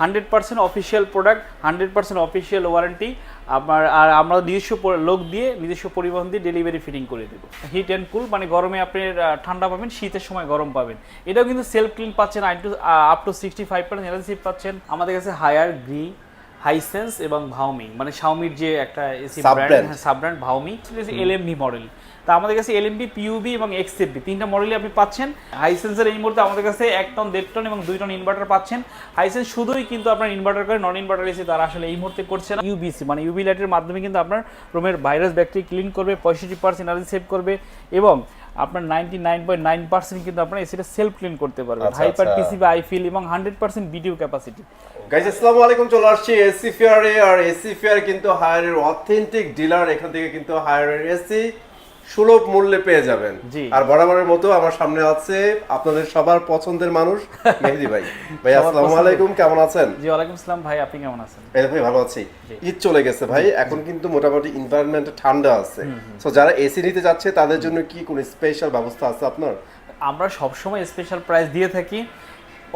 Hundred percent official product hundred percent official warranty আপনার আর আমরা নিজস্ব লোক দিয়ে নিজস্ব পরিবহন দিয়ে ডেলিভারি ফিটিং করে দেবো। হিট অ্যান্ড কুল মানে গরমে আপনি ঠান্ডা পাবেন শীতের সময় গরম পাবেন। এটাও কিন্তু সেলফ ক্লিন পাচ্ছেন I two up to sixty five percent elseif পাচ্ছেন। আমাদের কাছে হায়ার গ্রি হাইসেন্স এবং ভাউমি মানে শাওমির যে একটা এসি। ব্র্যান্ড সাব ব্র্যান্ড ভাউমি এলএমবি মডেল তা আমাদের কাছে এলএমবি পিউবি এবং এক্সএফবি তিনটা মডেলই আপনি পাচ্ছেন। হাইসেন্সের এই মুহূর্তে আমাদের কাছে এক টন দেড় টন এবং দুই টন ইনভার্টার পাচ্ছেন। হাইসেন্স শুধুই কিন্তু আপনার ইনভার্টার করে নন ইনভার্টার এসে তারা আসলে এই মুহূর্তে করছে না। ইউবিসি মানে ইউবি লাইটের মাধ্যমে কিন্তু আপনার রুমের ভাইরাস ব্যাকটেরিয়া ক্লিন করবে পঁয়ষট্টি পার্সেন্ট এনার্জি সেভ করবে এবং আপনার ninety nine point nine percent কিন্তু আপনার এসিটা সেলফ ক্লিন করতে পারবে। হাইপার। পিসিবি আইফিল এবং hundred percent video capacity guys আসসালামু আলাইকুম চলে আসছি এসি ফেয়ারে আর এসি ফেয়ার কিন্তু হায়ারের অথেন্টিক ডিলার এখান থেকে কিন্তু হায়ারের এসি সুলভ মূল্যে পেয়ে যাবেন। আর বরাবরের মতো আমার সামনে আছে আপনাদের সবার পছন্দের মানুষ মেহেদি ভাই। ভাই আসসালামু আলাইকুম কেমন আছেন? জি ওয়ালাইকুম আসসালাম ভাই আপনি কেমন আছেন? এই ভাই ভালো আছি। ঈদ চলে গেছে ভাই এখন কিন্তু মোটামুটি এনভায়রনমেন্ট ঠান্ডা আছে। সো যারা এসি নিতে যাচ্ছে তাদের জন্য কি কোনো স্পেশাল ব্যবস্থা আছে আপনার? আমরা সবসময় স্পেশাল প্রাইস দিয়ে থাকি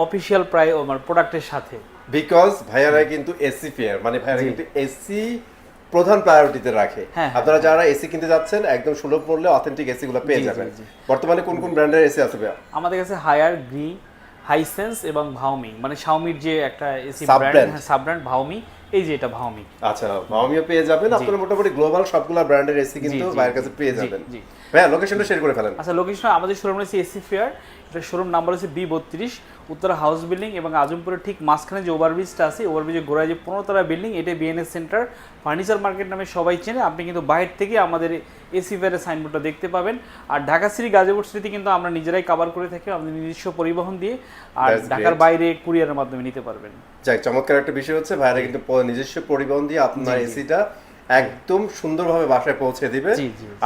অফিসিয়াল প্রাইস আমার প্রোডাক্টের সাথে। বিকজ ভাইয়ারা কিন্তু এসি ফেয়ার মানে ভাইয়ারা কিন্তু এসি প্রধান প্রায়োরিটিতে রাখে। হ্যাঁ, আপনারা যারা এসি কিনতে যাচ্ছেন একদম সুলভ মূল্যে অথেন্টিক এসি গুলো পেয়ে যাবেন। বর্তমানে কোন কোন ব্র্যান্ডের এসি আছে আমাদের কাছে হায়ার গ্রি হাইসেন্স এবং ভাউমি মানে শাওমির যে একটা এসি। ব্র্যান্ড সাব ব্র্যান্ড ভাউমি এই যে এটা ভাউমি আচ্ছা ভামিও পেয়ে যাবেন। আপনারা মোটামুটি গ্লোবাল সবগুলা ব্র্যান্ডের এসি কিন্তু জি, কাছে পেয়ে যাবেন। হ্যাঁ লোকেশনটা শেয়ার করে ফেলেন। আচ্ছা লোকেশন আমাদের শোরুম রয়েছে এসি ফেয়ার এটা শোরুম নাম্বার হচ্ছে বি বত্রিশ উত্তরা হাউস বিল্ডিং এবং আজমপুরের ঠিক মাঝখানে যে ওভারব্রিজটা আছে ওভারব্রিজের গোড়ায় যে পনেরো তলা বিল্ডিং এটা বিএনএস সেন্টার ফার্নিচার মার্কেট নামে সবাই চেনে আপনি কিন্তু বাইরে থেকে আমাদের এসি ফেয়ারের সাইনবোর্ডটা দেখতে পাবেন আর ঢাকা সিটি গাজীপুর সিটি কিন্তু আমরা নিজেরাই কভার করে থাকি আমাদের নিজস্ব পরিবহন দিয়ে আর ঢাকার. বাইরে কুরিয়ারের মাধ্যমে নিতে পারবেন যাক চমৎকার একটা বিষয় হচ্ছে ভাইয়েরা কিন্তু নিজস্ব পরিবহন দিয়ে আপনার। এসিটা একদম সুন্দরভাবে বাসায় পৌঁছে দিবে।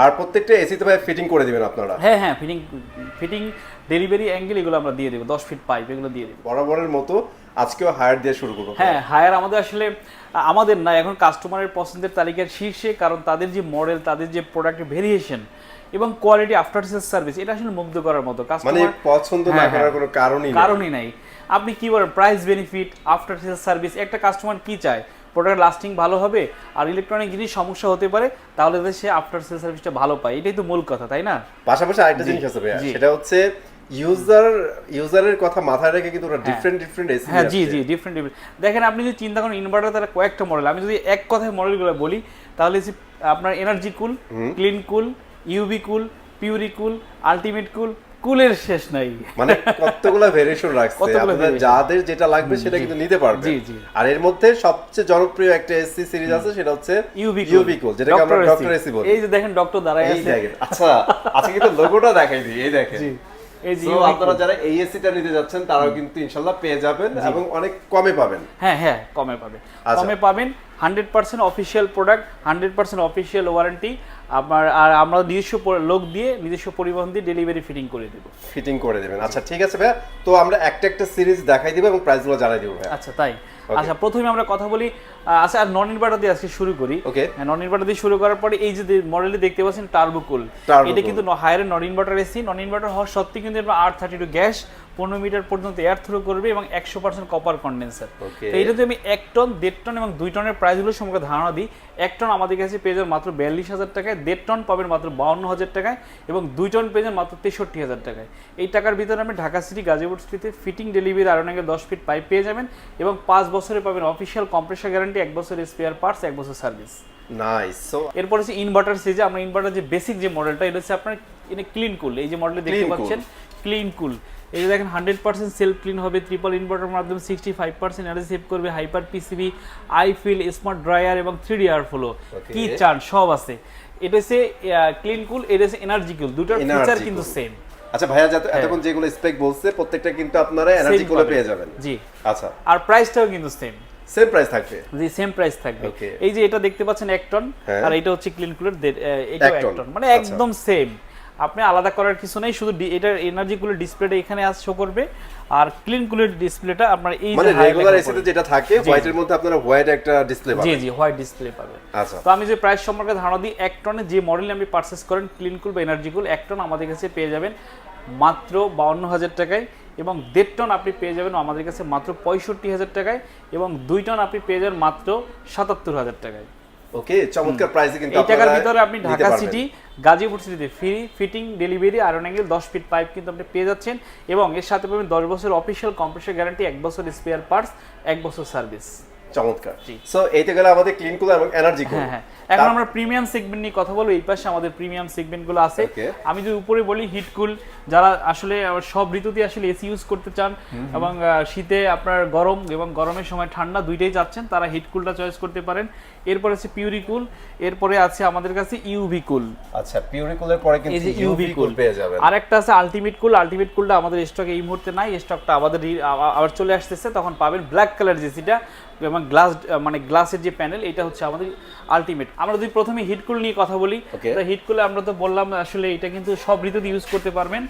আর প্রত্যেকটা এসিতে ভাই ফিটিং করে দিবেন আপনারা। হ্যাঁ হ্যাঁ ফিটিং ফিটিং ডেলিভারি অ্যাঙ্গেল এগুলো আমরা দিয়ে দেবো দশ ফিট পাইপ এগুলো দিয়ে দেবো। বরাবরের মতো আজকেও হায়ার দিয়ে শুরু করব। হ্যাঁ হায়ার আমাদের আসলে আমাদের না এখন কাস্টমারের পছন্দের তালিকার শীর্ষে কারণ তাদের যে মডেল তাদের যে প্রোডাক্টের ভেরিয়েশন এবং কোয়ালিটি আফটার সেলস সার্ভিস এটা আসলে মুগ্ধ করার মতো। মানে পছন্দ না হ্যাঁ, করার হ্যাঁ। কোনো কারণই নেই। কারণই নাই। আপনি কি বলেন price benefit after sales service একটা কাস্টমার কি চায়? প্রোডাক্ট লাস্টিং ভালো হবে আর ইলেকট্রনিক জিনিস সমস্যা হতে পারে তাহলে সে আফটার সেল সার্ভিসটা ভালো পায়। এটাই তো মূল কথা তাই না? পাশাপাশি আরেকটা জিনিস আছে ভাইয়া সেটা হচ্ছে ইউজার ইউজারের কথা মাথায় রেখে কিন্তু ওরা ডিফারেন্ট ডিফারেন্ট এসি হ্যাঁ জি জি ডিফারেন্ট ডিফারেন্ট দেখেন আপনি যদি চিন্তা করেন ইনভার্টার তারা কয়েকটা মডেল আমি যদি এক কথায় মডেলগুলো বলি তাহলে আপনার energy cool clean cool UV cool pure cool ultimate cool কুলের শেষ নাই। মানে কতগুলা ভেরিয়েশন রাখছে আপনাদের যাদের যেটা লাগবে সেটা কিন্তু নিতে পারবে। জি, জি। আর এর মধ্যে সবচেয়ে জনপ্রিয় একটা এসি সিরিজ আছে সেটা হচ্ছে ইউবি ইউবি কুল যেটাকে আমরা ডক্টর এসি বলি। এই যে দেখেন ডক্টর দাঁড়ায় আছে। আচ্ছা আজকে কিন্তু লোগোটা দেখাই দিই এই দেখেন। জি এই যে আপনারা যারা এই এসিটা নিতে যাচ্ছেন তারাও কিন্তু ইনশাল্লাহ পেয়ে যাবেন এবং অনেক কমে পাবেন। হ্যাঁ হ্যাঁ কমে পাবে। আচ্ছা। কমে পাবেন hundred percent official product hundred percent official warranty আপনার আর আমরা নিজস্ব লোক দিয়ে নিজস্ব পরিবহন দিয়ে ডেলিভারি ফিটিং করে দেবো। ফিটিং করে দেবেন। আচ্ছা ঠিক আছে ভাইয়া। তো আমরা একটা একটা সিরিজ দেখাই দিব এবং প্রাইসগুলো জানাই দিব ভাইয়া। আচ্ছা তাই। আচ্ছা প্রথমে আমরা কথা বলি আচ্ছা আর নন ইনভার্টার দিয়ে আজকে শুরু করি। ওকে নন ইনভার্টার দিয়ে শুরু করার পরে এই যে মডেলটি দেখতে পাচ্ছেন টার্বোকুল এটা কিন্তু হায়ারের non inverter AC non inverter হওয়ার সত্ত্বেও কিন্তু আর থার্টি টু গ্যাস পনেরো মিটার পর্যন্ত এয়ার থ্রো করবে এবং একশো পার্সেন্ট কপার কন্ডেন্সার তো এটা যদি আমি এক টন দেড় টন এবং দুই টনের প্রাইসগুলো সম্পর্কে ধারণা দিই এক টন আমাদের কাছে পেয়ে যাবেন মাত্র বিয়াল্লিশ হাজার টাকায় দেড় টন পাবেন মাত্র বাউন্ন হাজার টাকায় এবং দুই টন পেয়ে যাবেন মাত্র তেষট্টি হাজার টাকায়। এই টাকার ভিতরে আপনি ঢাকা সিটি গাজীপুর সিটিতে ফিটিং ডেলিভারি আরও নাকি দশ ফিট পাইপ পেয়ে যাবেন এবং পাঁচ বছরে পাবেন অফিসিয়াল কম্প্রেসার গ্যারান্টি এক বছর স্পেয়ার পার্টস এক বছর সার্ভিস নাইস সো এরপর হচ্ছে ইনভার্টার সিজে আমরা ইনভার্টার যে বেসিক যে মডেলটা এটা হচ্ছে আপনার ক্লিন কুল এই যে মডেলে দেখতে পাচ্ছেন ক্লিন কুল এই যে দেখেন হান্ড্রেড পার্সেন্ট সেলফ ক্লিন হবে ট্রিপল ইনভার্টার মাধ্যমে sixty five percent energy save করবে hyper PCB I feel smart dryer এবং থ্রি ডি আর ফ্লো কি চান? সব আছে। এটা হচ্ছে ক্লিন কুল এটা হচ্ছে এনার্জি কুল দুটার ফিচার কিন্তু সেম আচ্ছা ভাইয়া যাতে এতক্ষণ যেগুলো স্পেক বলছে প্রত্যেকটা কিন্তু আপনারা এনার্জি গুলো পেয়ে যাবেন। জি। আচ্ছা। আর প্রাইসটাও কিন্তু সেম সেম প্রাইস থাকবে? জি সেম প্রাইস থাকবে। এই যে এটা দেখতে পাচ্ছেন এক টন হ্যাঁ। আর এটা হচ্ছে ক্লিন কুলের এটা এক। টন মানে আচ্ছা। একদম সেম আপনি আলাদা করার কিছু নেই শুধু এটার এনার্জি কুলের ডিসপ্লেটা এখানে আস শো করবে আর ক্লিন কুলের ডিসপ্লেটা আপনার এই মানে রেগুলার এসিতে যেটা থাকে হোয়াইটের মধ্যে আপনারা হোয়াইট একটা ডিসপ্লে জি পাবেন। জি জি হোয়াইট ডিসপ্লে পাবেন। আচ্ছা। তো আমি যে প্রাইস সম্পর্কে ধারণা দিই এক টনে যে মডেল আপনি পারচেস করেন ক্লিন কুল বা এনার্জি কুল এক টন আমাদের কাছে পেয়ে যাবেন মাত্র বাউন্ন হাজার টাকায় এবং দেড় টন আপনি পেয়ে যাবেন আমাদের কাছে মাত্র পঁয়ষট্টি হাজার টাকায় এবং দুই টন আপনি পেয়ে যাবেন মাত্র সাতাত্তর হাজার টাকায়। ওকে? চমৎকার প্রাইসে কিন্তু এই টাকার ভিতরে আপনি ঢাকা সিটি গাজীপুর সিটিতে free fitting delivery iron angle দশ ফিট পাইপ কিন্তু আপনি পেয়ে যাচ্ছেন এবং এর সাথে পাবেন দশ বছর অফিসিয়াল কম্প্রেসার গ্যারান্টি এক বছর স্পেয়ার পার্টস এক বছর সার্ভিস চমৎকার। সো গেলে আমাদের ক্লিন কুলার এবং এনার্জি হ্যাঁ হ্যাঁ। এখন আমরা প্রিমিয়াম সেগমেন্ট নিয়ে কথা বলব এই পাশে আমাদের প্রিমিয়াম সেগমেন্টগুলো আছে। আমি যদি উপরে বলি হিট কুল যারা আসলে সব ঋতুতে আসলে এসি ইউজ করতে চান এবং শীতে আপনার গরম এবং গরমের সময় ঠান্ডা দুইটাই চাচ্ছেন তারা হিট কুলটা চয়েস করতে পারেন। এরপরে আছে পিউরি কুল এরপরে আছে আমাদের কাছে ইউভি কুল আচ্ছা পিউরিকুলের পরে কিন্তু ইউভি কুল পেয়ে যাবেন। আর একটা আছে আলটিমেট কুল আলটিমেট কুলটা আমাদের স্টকে এই মুহূর্তে নাই স্টকটা আমাদের আবার চলে আসতেছে তখন পাবেন ব্ল্যাক কালার যেটা এবং গ্লাস মানে গ্লাসের যে প্যানেল এটা হচ্ছে আমাদের আলটিমেট আমরা যদি প্রথমে হিট কুল নিয়ে কথা বলি Okay. তো হিট কুলে আমরা তো বললাম আসলে এটা কিন্তু সব ঋতুতে ইউজ করতে পারবেন।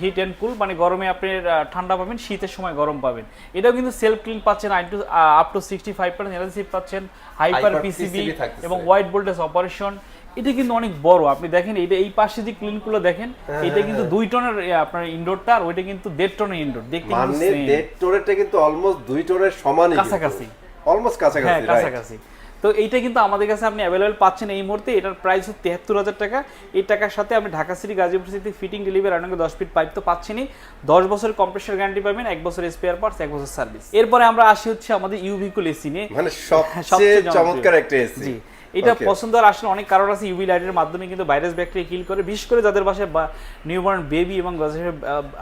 হিট অ্যান্ড কুল মানে গরমে আপনি ঠান্ডা পাবেন শীতের সময় গরম পাবেন। এটাও কিন্তু সেলফ ক্লিন পাচ্ছেন I two up to sixty five percent energy পাচ্ছেন হাইপার পিসিবি এবং হোয়াইট ভোল্টেজ অপারেশন এটা কিন্তু অনেক বড় আপনি দেখেন এটা এই পাশে যে ক্লিনগুলো দেখেন হ্যাঁ, এটা কিন্তু দুই টনের আপনার ইনডোরটা আর ওইটা কিন্তু দেড় টনের ইনডোর দেখতে মানে দেড় টোরেরটা কিন্তু অলমোস্ট দুই টনের সমানই কাছাকাছি। অলমোস্ট হ্যাঁ কাছাকাছি রাইট কাছাকাছি। তো এইটা কিন্তু আমাদের কাছে আপনি অ্যাভেলেবেল পাচ্ছেন এই মুহূর্তে। এটার প্রাইস হচ্ছে তেহাত্তর হাজার টাকা। এই টাকার সাথে আপনি Dhaka city Gazipur city fitting delivery আনন্দ দশ ফিট পাইপ তো পাচ্ছেনই। দশ বছরের কম্প্রেসার গ্যারান্টি পাবেন এক বছর স্পেয়ার পার্টস এক বছর সার্ভিস এরপরে আমরা আসি হচ্ছে আমাদের ইউভিকুল এসি নিয়ে। মানে সবচেয়ে সবচেয়ে চমৎকার একটা এসি এটা পছন্দ আর আসলে অনেক কারণ আছে ইউভি লাইটের মাধ্যমে কিন্তু ভাইরাস ব্যাকটেরিয়া কিল করে বিশেষ করে যাদের বাসে বা নিউবর্ন বেবি এবং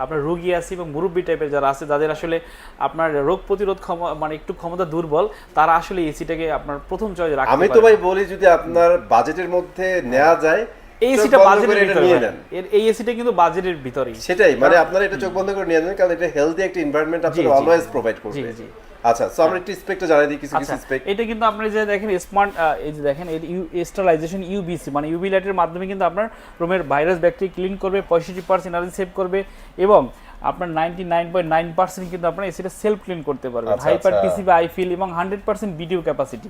আপনার রোগী আছে এবং মুরব্বী টাইপের যারা আছে যাদের আসলে আপনার রোগ প্রতিরোধ ক্ষমতা মানে একটু ক্ষমতা দুর্বল তারা আসলে এসিটাকে আপনার প্রথম চয়েস রাখতে আমি তো ভাই বলি যদি আপনার বাজেটের মধ্যে নেওয়া যায় এই এসিটা বাজেটের ভিতরে নিয়ে। নেন। এই এসিটা কিন্তু বাজেটের ভিতরেই। সেটাই মানে আপনারা এটা চোখ বন্ধ করে নিয়ে নেন কারণ এটা হেলদি একটা এনवायरमेंट অলওয়েজ প্রোভাইড করবে। জি। আচ্ছা সো আমরা একটু স্পেকটা জানাই দিই কিছু কিছু আচ্ছা স্পেক এটা কিন্তু আপনি যে দেখেন স্মার্ট এই যে দেখেন এর স্টারাইজেশন ইউবিসি মানে ইউবি লাইটের মাধ্যমে কিন্তু আপনার রুমের ভাইরাস ব্যাকটেরিয়া ক্লিন করবে পঁয়ষট্টি পার্সেন্ট এনার্জি সেভ করবে এবং আপনার ninety nine point nine percent কিন্তু আপনার এসিটা সেলফ ক্লিন করতে পারবে আচ্ছা, হাইপার। পিসিবি আই ফিল এবং হান্ড্রেড পার্সেন্ট ভিডিও ক্যাপাসিটি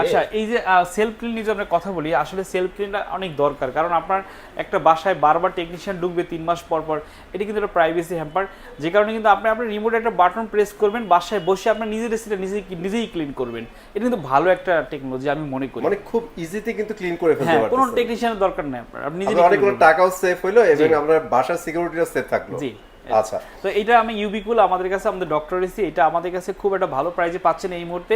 আচ্ছা এই যে সেলফ ক্লিন নিয়ে আমরা কথা বলি আসলে সেলফ ক্লিনটা অনেক দরকার। কারণ আপনার একটা বাসায় বারবার টেকনিশিয়ান ঢুকবে তিন মাস পর পর এটা কিন্তু একটা প্রাইভেসি হ্যাম্পার যে কারণে কিন্তু আপনি আপনার রিমোট একটা বাটন প্রেস করবেন বাসায় বসে আপনার নিজের এসিটা নিজেই নিজেই ক্লিন করবেন। এটা কিন্তু ভালো একটা টেকনোলজি আমি মনে করি। মানে খুব ইজিতে কিন্তু ক্লিন করে ফেলতে হ্যাঁ কোনো টেকনিশিয়ানের দরকার নেই আপনার। আপনি আপনার অনেকগুলো টাকাও সেভ হইল এবং আপনার বাসার সিকিউরিটিও সেভ থাকল। জি। আচ্ছা। তো এটা আমি ইউবিকুল আমাদের কাছে আমাদের ডক্টর এসি এটা আমাদের কাছে খুব একটা ভালো প্রাইজে পাচ্ছেন এই মুহূর্তে।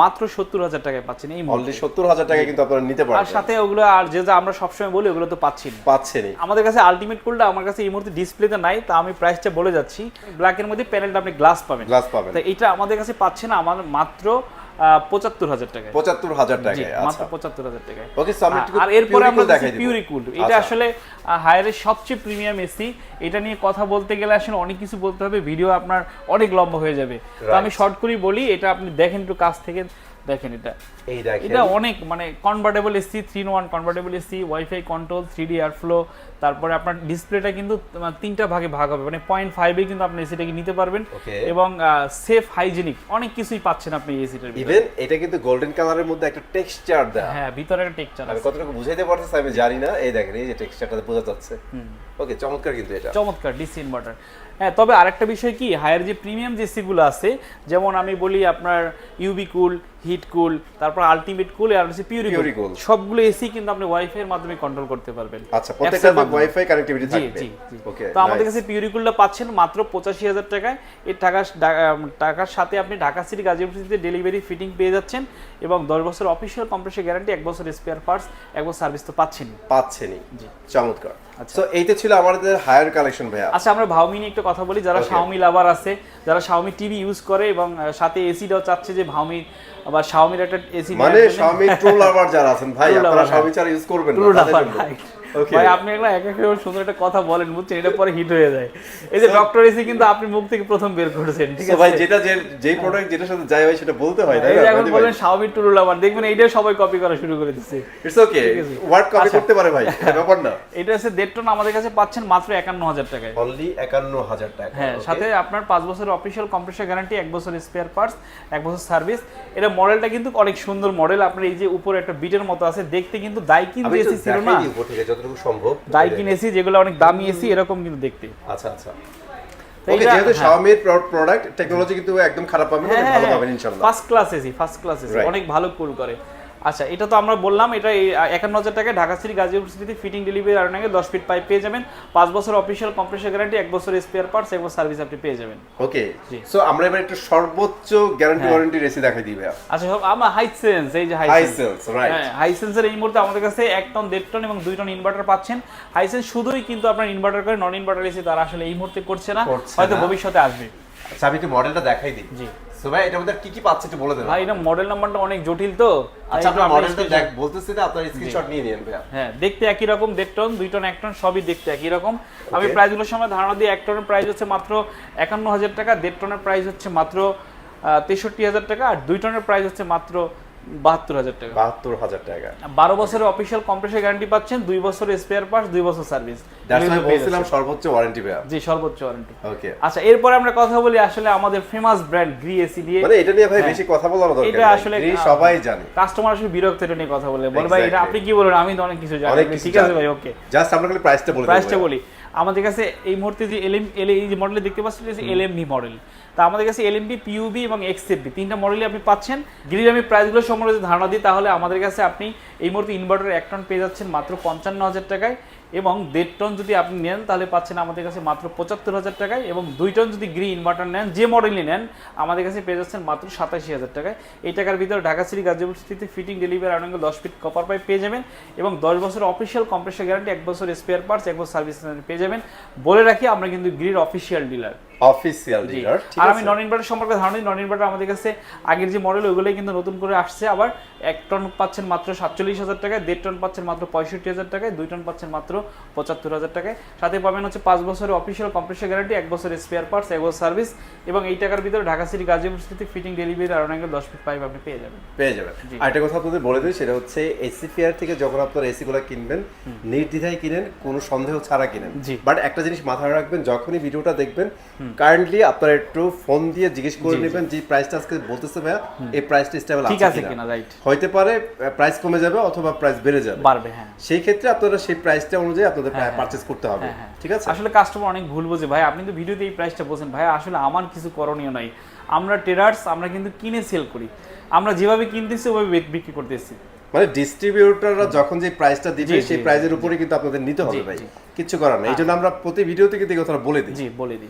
মাত্র সত্তর হাজার টাকায় পাচ্ছেন এই মুহূর্তে। সত্তর হাজার টাকা কিন্তু আপনারা নিতে আর সাথে ওগুলো আর যে যা আমরা সবসময় বলি ওগুলো তো পাচ্ছি না পাচ্ছেনই। আমাদের কাছে আলটিমেট কুলটা আমার কাছে এই মুহূর্তে ডিসপ্লেতে নাই তা আমি প্রাইসটা বলে যাচ্ছি। ব্ল্যাকের মধ্যে প্যানেলটা আপনি গ্লাস পাবেন। গ্লাস পাবেন। তো এটা আমাদের কাছে পাচ্ছেন আমার মাত্র পঁচাত্তর হাজার টাকায়। পঁচাত্তর হাজার টাকায় মাত্র আচ্ছা। পঁচাত্তর হাজার টাকায়। ওকে আর এরপরে আমরা দেখাই পিউরি কুল্ড এটা আচ্ছা। আসলে হায়ারের সবচেয়ে প্রিমিয়াম এসি। এটা নিয়ে কথা বলতে গেলে আসলে অনেক কিছু বলতে হবে ভিডিও আপনার অনেক লম্বা হয়ে যাবে। তো আমি শর্ট করেই বলি এটা আপনি দেখেন একটু কাছ থেকে। দেখেন এটা। এই দেখেন। এটা অনেক মানে convertible AC three in one convertible AC wifi control three D airflow তারপরে আপনার ডিসপ্লেটা কিন্তু তিনটা ভাগে ভাগ হবে। মানে পয়েন্ট ফাইভে কিন্তু আপনি এসিটাকে নিতে পারবেন এবং সেফ হাইজেনিক অনেক কিছুই পাচ্ছেন আপনি এই এসিটার ইভেন এটা কিন্তু গোল্ডেন কালারের মধ্যে একটা টেক্সচার দেয়া। হ্যাঁ ভিতরে একটা টেকচার আমি কতটুকু বুঝাইতে পারতেছি আমি জানি না। এই দেখেন এই যে টেক্সচারটা বোঝা যাচ্ছে। ওকে চমৎকার কিন্তু এটা। চমৎকার ডিসি ইনভার্টার হ্যাঁ তবে আরেকটা বিষয় কি হায়ার যে প্রিমিয়াম যে এসিগুলো আছে যেমন আমি বলি আপনার ইউবি কুল হিট কুল তারপর আলটিমেট কুল আর হচ্ছে পিউরি কুল। সবগুলো এসি কিন্তু আপনি ওয়াইফাই এর মাধ্যমে কন্ট্রোল করতে পারবেন। আচ্ছা প্রত্যেকটা ওয়াইফাই কানেক্টিভিটি থাকবে। জি জি। ওকে তো আমাদের কাছে পিউরি কুলটা পাচ্ছেন মাত্র পঁচাশি হাজার টাকায়। এই টাকা টাকার সাথে আপনি ঢাকা সিটি গাজীপুর সিটিতে ডেলিভারি ফিটিং পেয়ে যাচ্ছেন। এবং দশ বছর অফিসিয়াল কম্প্রেসার গ্যারান্টি এক বছর স্পেয়ার পার্টস এক বছর সার্ভিস তো পাচ্ছেনি পাচ্ছেনি জি। চমৎকার। আচ্ছা। সো এইটা ছিল আমাদের হায়ার কালেকশন ভাইয়া। আচ্ছা আমরা ভাওমি নিয়ে একটু কথা বলি। যারা. শাওমি লাভার আছে যারা শাওমি টিভি ইউজ করে এবং সাথে এসিটাও চাচ্ছে যে ভাউমি আবার শাওমির একটা এসি মানে শাওমি ট্রু লাভার যারা আছেন ভাই আপনারা শাওমি চার ছাড়া ইউজ করবেন না ভাই আপনি একটা এক এক সুন্দর একটা কথা বলেন বুঝছেন? এটা পরে হিট হয়ে যায়। এই যে ডক্টর এসি কিন্তু আপনি মুখ থেকে প্রথম বের করেছেন ঠিক আছে? ভাই যেটা যে যেই প্রোডাক্ট যেটার সাথে যায় ভাই সেটা বলতে হয় তাই না এখন বলেন শাওমি দেখবেন এইটাই সবাই কপি করা শুরু করে দিচ্ছে। It's okay word copy. করতে পারে ভাই ব্যাপার না। এটা দেড় টন আমাদের কাছে পাচ্ছেন মাত্র একান্ন হাজার টাকায়। অনলি একান্ন হাজার টাকা হ্যাঁ সাথে আপনার পাঁচ বছরের অফিসিয়াল কম্প্রেসার গ্যারান্টি এক বছর স্পেয়ার পার্টস এক বছর সার্ভিস এটা মডেলটা কিন্তু অনেক সুন্দর মডেল আপনার এই যে উপরে একটা বিটের মতো আছে দেখতে কিন্তু দাইকিন এসি ছিল না। যতটুকু সম্ভব? ডাইকিন এসি যেগুলো অনেক দামি এসি এরকম কিন্তু দেখতে। আচ্ছা আচ্ছা। ওকে যেহেতু হ্যাঁ। শাওমির প্রোডাক্ট টেকনোলজি কিন্তু একদম খারাপ পাবেন না ভালো পাবেন ইনশাআল্লাহ first class AC first class AC অনেক ভালো কুল করে। আচ্ছা এটা তো আমরা বললাম এটা একান্ন হাজার টাকায় ঢাকা সিটি গাজীপুর সিটিতে ফিটিং ডেলিভারি আর নাকি দশ ফিট পাইপ পেয়ে যাবেন। পাঁচ বছর অফিসিয়াল কম্প্রেসার গ্যারান্টি এক বছর স্পেয়ার পার্টস এক বছর সার্ভিস আপনি পেয়ে যাবেন। ওকে সো আমরা এবার একটু সর্বোচ্চ গ্যারান্টি। ওয়ারেন্টি রেসি দেখাই দিবে আচ্ছা সব আমার হাইসেন্স এই যে হাই সেন্স রাইট হ্যাঁ হাইসেন্সের এই মুহূর্তে আমাদের কাছে এক টন দেড় টন এবং দুই টন ইনভার্টার পাচ্ছেন। হাই সেন্স শুধুই কিন্তু আপনার ইনভার্টার করে নন ইনভার্টার এসে তারা আসলে এই মুহূর্তে করছে না। হয়তো ভবিষ্যতে আসবে। আচ্ছা আমি একটু মডেলটা দেখাই দিই। জি। সো ভাই এটা মধ্যে কি কি পাচ্ছে একটু বলে দেন। ভাই এটা মডেল নাম্বারটা অনেক জটিল তো আচ্ছা আপনার মডেলটা দেখ বলতেছি না আপনার স্ক্রিনশট নিয়ে নিন ভাই হ্যাঁ দেখতে একই রকম দেড় টন দুই টন এক টন সবই দেখতে একই রকম। আমি. প্রাইসগুলোর সময় ধারণা দিই এক টনের প্রাইস হচ্ছে মাত্র একান্ন হাজার টাকা দেড় টনের প্রাইস হচ্ছে মাত্র তেষট্টি হাজার টাকা আর দুই টনের প্রাইস হচ্ছে মাত্র বাহাত্তর হাজার টাকা। বাহাত্তর হাজার টাকা। বারো বছরের অফিসিয়াল কম্প্রেসার গ্যারান্টি পাচ্ছেন দুই বছরের স্পেয়ার পার্টস দুই বছর সার্ভিস বলছিলাম সর্বোচ্চ ওয়ারেন্টি ভাইয়া জি সর্বোচ্চ ওয়ারেন্টি ওকে আচ্ছা এরপরে আমরা কথা বলি আসলে আমাদের ফেমাস ব্র্যান্ড গ্রি এসি দিয়ে। মানে এটা নিয়ে ভাই হ্যাঁ। বেশি কথা বলার দরকার এটা আসলে সবাই জানে। কাস্টমার আসলে বিরক্ত এটা নিয়ে কথা বলে বলে ভাই এটা আপনি কি বলেন আমি তো অনেক কিছু জানি। ঠিক আছে ভাই ওকে জাস্ট আমরা খালি প্রাইসটা বলে প্রাইসটা বলি। আমাদের কাছে এই মুহূর্তে যে এল এম এল এই যে মডেলে দেখতে পাচ্ছেন এলএমবি মডেল তা আমাদের কাছে এল এলএমবি পিউবি এবং এক্সএফবি তিনটা মডেলই আপনি পাচ্ছেন। যদি আমি প্রাইসগুলো সম্পর্কে যদি ধারণা দিই তাহলে আমাদের কাছে আপনি এই মুহূর্তে ইনভার্টার এক টন পেয়ে যাচ্ছেন মাত্র পঞ্চান্ন হাজার টাকায়। এবং দেড় টন যদি আপনি নেন, তাহলে পাচ্ছেন আমাদের কাছে মাত্র পঁচাত্তর হাজার টাকায় এবং দুই টন যদি গ্রি ইনভার্টার নেন, যে মডেলই নেন, আমাদের কাছে পেয়ে যাচ্ছেন মাত্র সাতাশি হাজার টাকায়। এই টাকার ভিতরে ঢাকা সিটি গাজীপুর সিটিতে ফিটিং ডেলিভারি আনঙ্গে দশ ফিট কপার পাইপ পেয়ে যাবেন এবং দশ বছর অফিসিয়াল কম্প্রেসার গ্যারান্টি এক বছর স্পেয়ার পার্টস এক বছর সার্ভিস পেয়ে যাবেন। বলে রাখি, আমরা কিন্তু গ্রির অফিসিয়াল ডিলার অফিসিয়াল ডিলার আর আমি নন ইনভার্টার সম্পর্কে ধারণা নন ইনভার্টার আমাদের কাছে আগের যে মডেল ওইগুলোই কিন্তু নতুন করে আসছে। আবার এক টন পাচ্ছেন মাত্র সাতচল্লিশ হাজার টাকায় দেড় টন পাচ্ছেন মাত্র পঁয়ষট্টি হাজার টাকায় দুই টন পাচ্ছেন মাত্র পঁচাত্তর হাজার টাকায়। সাথে পাবেন হচ্ছে পাঁচ বছরের অফিসিয়াল কম্প্রেসার গ্যারান্টি এক বছরের স্পেয়ার পার্টস এক বছর সার্ভিস এবং এই টাকার ভিতরে Dhaka city Gazipur city fitting delivery আর অনেক দশ ফিট পাইপ আপনি পেয়ে যাবেন। পেয়ে যাবেন। আরেকটা কথা আপনাদের বলে দিই সেটা হচ্ছে এসি ফেয়ার থেকে যখন আপনারা এসি গুলো কিনবেন নির্দ্বিধায় কিনেন কোনো সন্দেহ ছাড়া কিনেন। বাট একটা জিনিস মাথায় রাখবেন যখনই ভিডিওটা দেখবেন কারেন্টলি আপনারা একটু ফোন দিয়ে জিজ্ঞেস করে। নেবেন যে প্রাইসটা আজকে বলতেছে ভাইয়া এই প্রাইসটা স্টেবল ঠিক আছে কিনা? রাইট হইতে পারে প্রাইস কমে যাবে অথবা প্রাইস বেড়ে যাবে। বাড়বে হ্যাঁ। সেই ক্ষেত্রে আপনারা সেই প্রাইসটা অনুযায়ী আপনাদের হ্যাঁ, হ্যাঁ। পারচেজ করতে হবে হ্যাঁ, হ্যাঁ। ঠিক আছে? আসলে কাস্টমার অনেক ভুল বোঝে। ভাই আপনি তো ভিডিওতে এই প্রাইসটা বলছেন। ভাই আসলে আমার কিছু করণীয় নাই। আমরা ট্রেডার্স আমরা কিন্তু কিনে সেল করি। আমরা যেভাবে কিনতেছি ওভাবে বিক- বিক্রি করতেছি মানে ডিস্ট্রিবিউটররা যখন যে প্রাইসটা দিবে সেই প্রাইসের উপরে কিন্তু আপনাদের নিতে হবে ভাই। জি। কিচ্ছু করার নেই। এই জন্য আমরা প্রতি ভিডিওতে কিন্তু এই কথাটা বলে দিই। জি বলে দিই।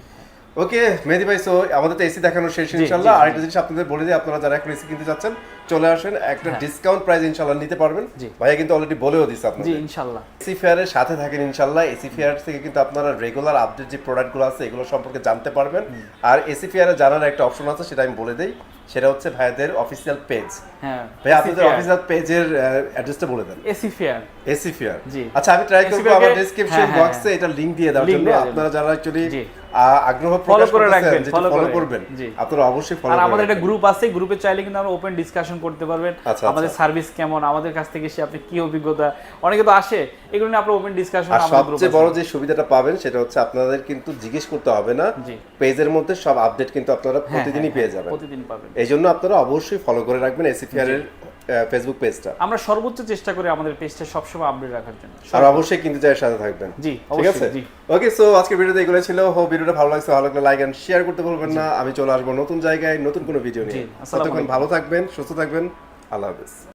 ওকে মেহেদি ভাই সো আমাদের তো এসি দেখানো শেষ ইনশাল্লাহ। আরেকটা জিনিস আপনাদের বলে দিই আপনারা যারা এখন এসি কিনতে যাচ্ছেন চলে আসেন একটা ডিসকাউন্ট প্রাইস ইনশাল্লাহ নিতে পারবেন। ভাইয়া কিন্তু অলরেডি বলেও দিছে জি আপনাদের ইনশাল্লাহ এসি ফেয়ারের সাথে থাকেন ইনশাল্লাহ এসি ফেয়ার থেকে কিন্তু আপনারা রেগুলার আপডেট যে প্রোডাক্টগুলো আছে এগুলো সম্পর্কে জানতে পারবেন। আর এসি ফেয়ারে জানার একটা অপশন আছে সেটা আমি বলে দেই। সেটা হচ্ছে ভাইয়াদের অফিসিয়াল পেজ হ্যাঁ ভাই আপনাদের অফিসিয়াল পেজের অ্যাড্রেসটা বলে দেন। এসি ফেয়ার এসি ফেয়ার জি। আচ্ছা আমি ট্রাই করব আমার ডেসক্রিপশন হ্যাঁ, হ্যাঁ, বক্সে এটা লিংক দিয়ে দেওয়ার জন্য আপনারা যারা অ্যাকচুয়ালি জি। আগ্রহ প্রকাশ করে রাখবেন, ফলো করবেন জি। আপনারা অবশ্যই ফলো আর আমাদের একটা গ্রুপ আছে গ্রুপে চাইলে কিন্তু আমরা ওপেন ডিসকাশন করতে পারবেন। আচ্ছা, আমাদের আচ্ছা। সার্ভিস কেমন? আমাদের কাছ থেকে সে আপনি কি অভিজ্ঞতা? অনেকে তো আসে এগুলো নিয়ে আপনার ওপেন ডিসকাশন আমাদের সবচেয়ে বড় যে সুবিধাটা পাবেন সেটা হচ্ছে আপনাদের কিন্তু জিজ্ঞেস করতে হবে না। পেজের মধ্যে সব আপডেট কিন্তু আপনারা হ্যাঁ, প্রতিদিনই হ্যাঁ, পেয়ে হ্যাঁ, যাবেন। প্রতিদিন পাবেন। এই জন্য আপনারা অবশ্যই ফলো করে রাখবেন এসিপিআর ফেয়ারের ফেসবুক পেজটা আমরা সর্বোচ্চ চেষ্টা করি আমাদের পেজটা সবসময় আপডেট রাখার জন্য। আর অবশ্যই কিন্তু যারা সাথে থাকবেন। জি ঠিক আছে? ওকে সো আজকের ভিডিওতে এগুলো ছিল। হো ভিডিওটা ভালো লাগছে ভালো লাগলে লাইক এন্ড শেয়ার করতে ভুলবেন না। আমি চলে আসব নতুন জায়গায় নতুন কোনো ভিডিও নিয়ে। ততক্ষণ ভালো থাকবেন সুস্থ থাকবেন। আল্লাহ হাফেজ।